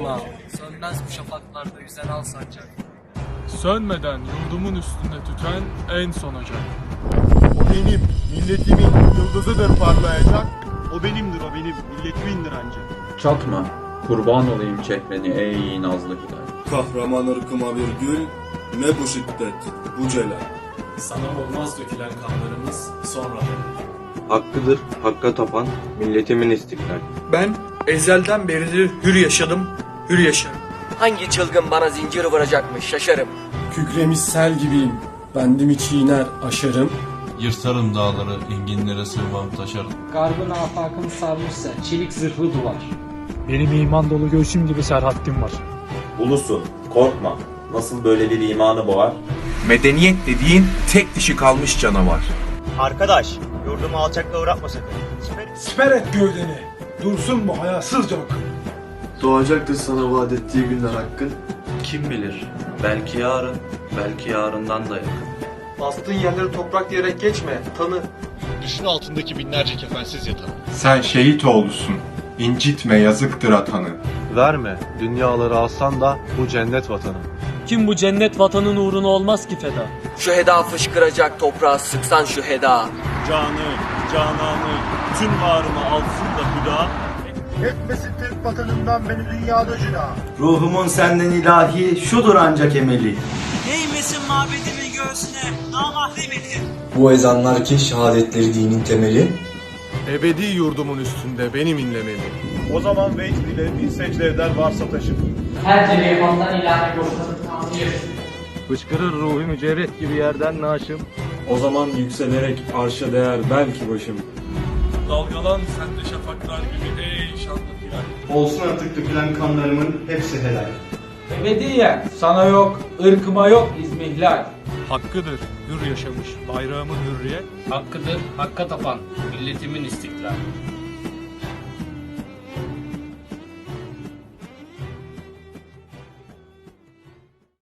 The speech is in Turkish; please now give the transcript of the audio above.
korkma. Sönmez bu şafaklarda yüzen al sancak. Sönmeden yurdumun üstünde tüten en son ocak. O benim, milletimin yıldızıdır parlayacak. O benimdir, o benim, milletimindir ancak. Çatma, kurban olayım çehreni ey nazlı hilal. Kahraman ırkıma bir gül, ne bu şiddet, bu celal. Sana olmaz dökülen kanlarımız sonra Hakkıdır, hakka tapan, milletimin istiklal. Ben ezelden beridir hür yaşadım, hür yaşarım. Hangi çılgın bana zincir vuracakmış şaşarım. Kükremiş sel gibiyim. Bendimi çiğner aşarım. Yırtarım dağları, enginlere sığmam taşarım. Garbın afakını sarmışsa çelik zırhlı duvar. Benim iman dolu göğsüm gibi serhattim var. Ulusun, korkma. Nasıl böyle bir imanı boğar? Medeniyet dediğin tek dişi kalmış canavar. Arkadaş, yurdumu alçakla uğratma sakın. Siper et gövdeni. Dursun bu hayasızca akıl. Doğacaktır sana vaat ettiği günler hakkın. Kim bilir, belki yarın, belki yarından da yakın. Bastığın yerleri toprak diyerek geçme, tanı. Düşün altındaki binlerce kefensiz yatanı. Sen şehit oğlusun. İncitme yazıktır atanı. Verme, dünyaları alsan da bu cennet vatanı. Kim bu cennet vatanın uğruna olmaz ki feda? Şu heda fışkıracak toprağa sıksan şu heda. Canı, cananı, tüm varımı alsın da hüda. Etmesin Türk vatanından beni dünyada cüda. Ruhumun senden ilahi şudur ancak emeli. Değmesin mabedimin göğsüne namahrem edin. Bu ezanlar ki şehadetleri dinin temeli. Ebedi yurdumun üstünde benim inlemeli. O zaman vecd ile bin secde eder varsa taşın. Her telefon ilahi boşanıp tanrıyı. Fışkırır ruhu mücerret gibi yerden naşım. O zaman yükselerek arşa değer belki başım. Dalgalan sen de şafaklar gibi ey şanlı hilal. Olsun artık dökülen kanlarımın hepsi helal. Ebediyen sana yok, ırkıma yok izmihlal. Hakkıdır hür yaşamış bayrağımın hürriyet. Hakkıdır, hakka tapan, milletimin istiklal.